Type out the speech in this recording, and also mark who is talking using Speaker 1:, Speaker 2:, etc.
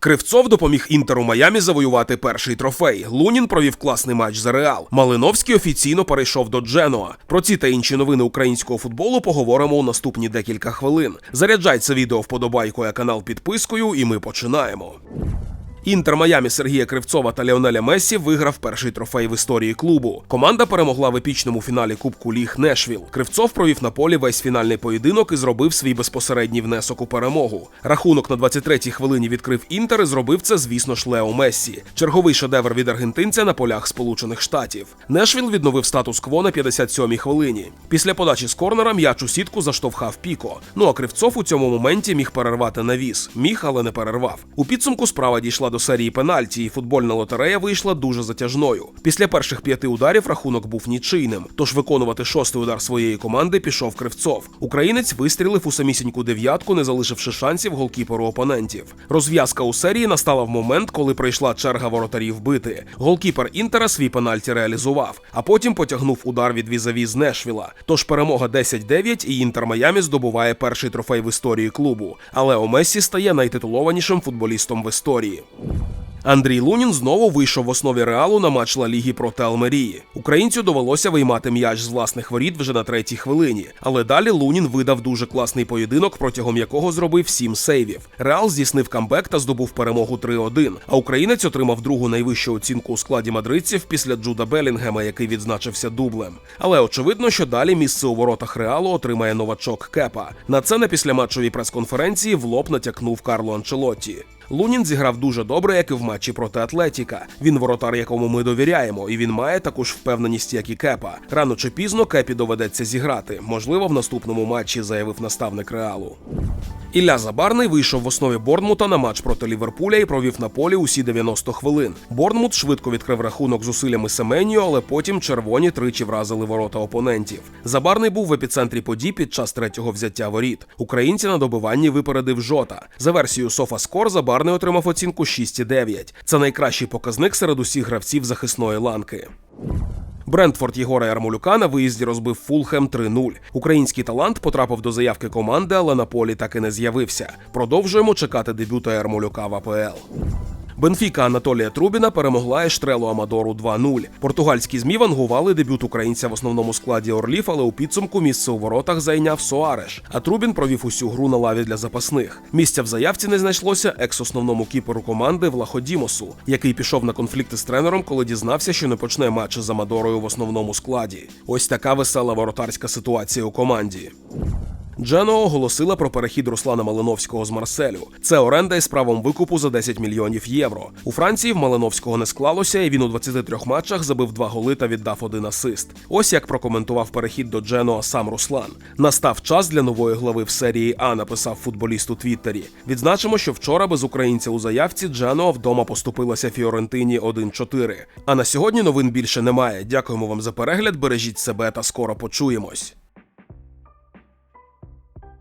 Speaker 1: Кривцов допоміг інтеру Майамі завоювати перший трофей. Лунін провів класний матч за Реал. Малиновський офіційно перейшов до Дженуа. Про ці та інші новини українського футболу поговоримо у наступні декілька хвилин. Заряджай це відео вподобайкою, канал підпискою, і ми починаємо. Інтер Майамі Сергія Кривцова та Леонеля Мессі виграв перший трофей в історії клубу. Команда перемогла в епічному фіналі Кубку Ліг Нешвіл. Кривцов провів на полі весь фінальний поєдинок і зробив свій безпосередній внесок у перемогу. Рахунок на 23-й хвилині відкрив Інтер і зробив це, звісно ж, Лео Мессі. Черговий шедевр від аргентинця на полях Сполучених Штатів. Нешвіл відновив статус-кво на 57-й хвилині. Після подачі з корнера м'яч у сітку заштовхав Піко. Ну а Кривцов у цьому моменті міг перервати навіс. Міг, але не перервав. У підсумку справа дійшла до серії пенальті, і футбольна лотерея вийшла дуже затяжною. Після перших п'яти ударів рахунок був нічийним. Тож виконувати шостий удар своєї команди пішов Кривцов. Українець вистрілив у самісіньку дев'ятку, не залишивши шансів голкіперу опонентів. Розв'язка у серії настала в момент, коли прийшла черга воротарів бити. Голкіпер Інтера свій пенальті реалізував, а потім потягнув удар від візаві з Нешвіла. Тож перемога 10-9 і Інтер Майамі здобуває перший трофей в історії клубу. Але Омесі стає найтитулованішим футболістом в історії. Андрій Лунін знову вийшов в основі реалу на матч Ла Ліги проти Алмерії. Українцю довелося виймати м'яч з власних воріт вже на третій хвилині. Але далі Лунін видав дуже класний поєдинок, протягом якого зробив сім сейвів. Реал здійснив камбек та здобув перемогу 3-1. А українець отримав другу найвищу оцінку у складі мадридців після Джуда Белінгема, який відзначився дублем. Але очевидно, що далі місце у воротах реалу отримає новачок Кепа. На це на післяматчовій прес-конференції в лоб натякнув Карло Анчелотті. Лунін зіграв дуже добре, як і в матчі проти Атлетіка. Він воротар, якому ми довіряємо, і він має таку ж впевненість, як і Кепа. Рано чи пізно Кепі доведеться зіграти. Можливо, в наступному матчі заявив наставник Реалу. Ілля Забарний вийшов в основі Борнмута на матч проти Ліверпуля і провів на полі усі 90 хвилин. Борнмут швидко відкрив рахунок зусиллями Семенію, але потім червоні тричі вразили ворота опонентів. Забарний був в епіцентрі подій під час третього взяття воріт. Українці на добиванні випередив Жота. За версією SofaScore Забарний отримав оцінку 6,9. Це найкращий показник серед усіх гравців захисної ланки. Брентфорд Єгора Ярмолюка на виїзді розбив Фулхем 3-0. Український талант потрапив до заявки команди, але на полі так і не з'явився. Продовжуємо чекати дебюта Ярмолюка в АПЛ. Бенфіка Анатолія Трубіна перемогла Ештрелу Амадору 2-0. Португальські змі вангували дебют українця в основному складі Орлів, але у підсумку місце у воротах зайняв Соареш. А Трубін провів усю гру на лаві для запасних. Місця в заявці не знайшлося екс-основному кіперу команди Влаходімосу, який пішов на конфлікти з тренером, коли дізнався, що не почне матч з Амадорою в основному складі. Ось така весела воротарська ситуація у команді. Джено оголосила про перехід Руслана Малиновського з Марселю. Це оренда із правом викупу за 10 мільйонів євро. У Франції в Малиновського не склалося, і він у 23 матчах забив два голи та віддав один асист. Ось як прокоментував перехід до Джено сам Руслан. Настав час для нової глави в серії А, написав футболіст у Твіттері. Відзначимо, що вчора без українця у заявці Джено вдома поступилася Фіорентині 1-4. А на сьогодні новин більше немає. Дякуємо вам за перегляд. Бережіть себе та скоро почуємось.